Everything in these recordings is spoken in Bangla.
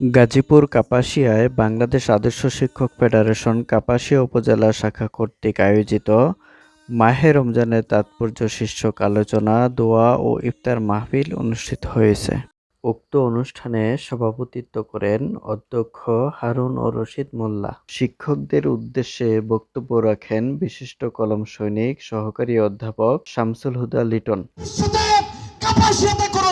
গাজীপুর কাপাসিয়ায় বাংলাদেশ আদর্শ শিক্ষক ফেডারেশন কাপাসিয়া উপজেলা শাখা কর্তৃক আয়োজিত মাহে রমজানের তাৎপর্য শীর্ষক আলোচনা, দোয়া ও ইফতার মাহফিল অনুষ্ঠিত হয়েছে। উক্ত অনুষ্ঠানে সভাপতিত্ব করেন অধ্যক্ষ হারুন ও রশিদ মোল্লা। শিক্ষকদের উদ্দেশ্যে বক্তব্য রাখেন বিশিষ্ট কলম সৈনিক, সহকারী অধ্যাপক শামসুল হুদা লিটন। কোনো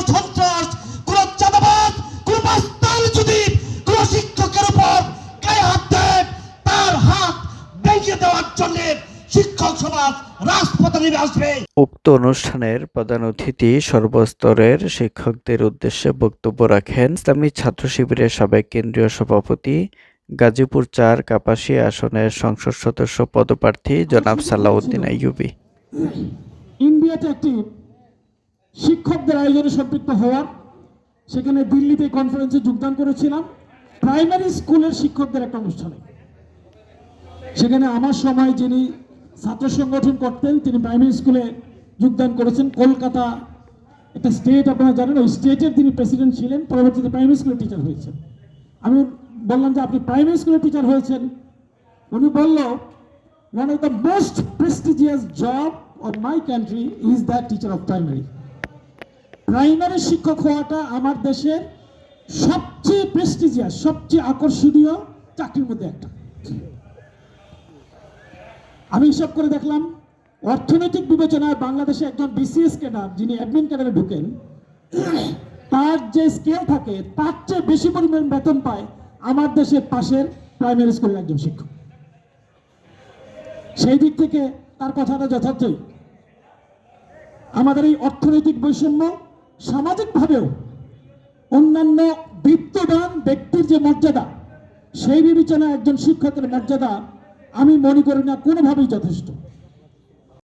দেওয়ার জন্য শিক্ষক সমাজ রাজপথে নেমে আসবে। উক্ত অনুষ্ঠানের প্রধান অতিথি সর্বস্তরের শিক্ষকদের উদ্দেশ্যে বক্তব্য রাখেন ইসলামী ছাত্র শিবিরের সাবেক কেন্দ্রীয় সভাপতি গাজীপুর চার কাপাসিয়া আসনের সংসদ সদস্য পদপ্রার্থী জনাব সালাউদ্দিন আইয়ুবী। ইন্ডিয়াতে একটি শিক্ষকদের আয়োজনে সম্পৃক্ত হওয়ার সেখানে দিল্লিতে কনফারেন্সে যোগদান করেছিলাম। প্রাইমারি স্কুলের শিক্ষকদের একটা অনুষ্ঠানে। সেখানে আমার সময় যিনি ছাত্র সংগঠন করতেন, তিনি প্রাইমারি স্কুলে যোগদান করেছেন। কলকাতা একটা স্টেট আপনারা জানেন, ওই স্টেটের তিনি প্রেসিডেন্ট ছিলেন, পরবর্তীতে প্রাইমারি স্কুলের টিচার হয়েছেন। আমি বললাম যে, আপনি প্রাইমারি স্কুলের টিচার হয়েছেন? উনি বলল, one of the most prestigious job of my country is that teacher of primary. Primary শিক্ষক হওয়াটা আমার দেশের সবচেয়ে প্রেস্টিজিয়াস সবচেয়ে আকর্ষণীয় চাকরির মধ্যে একটা। আমি হিসাব করে দেখলাম, অর্থনৈতিক বিবেচনায় বাংলাদেশে একজন বিসিএস ক্যাডার যিনি অ্যাডমিন ক্যাডারে ঢুকেন, তার যে স্কেল থাকে, তার চেয়ে বেশি পরিমাণ বেতন পায় আমার দেশের পাশের প্রাইমারি স্কুলের একজন শিক্ষক। সেই দিক থেকে তার কথাটা যথার্থই। আমাদের এই অর্থনৈতিক বৈষম্য সামাজিকভাবেও অন্যান্য বিত্তবান ব্যক্তির যে মর্যাদা, সেই বিবেচনায় একজন শিক্ষকের মর্যাদা আমি মনে করি না কোনোভাবেই যথেষ্ট।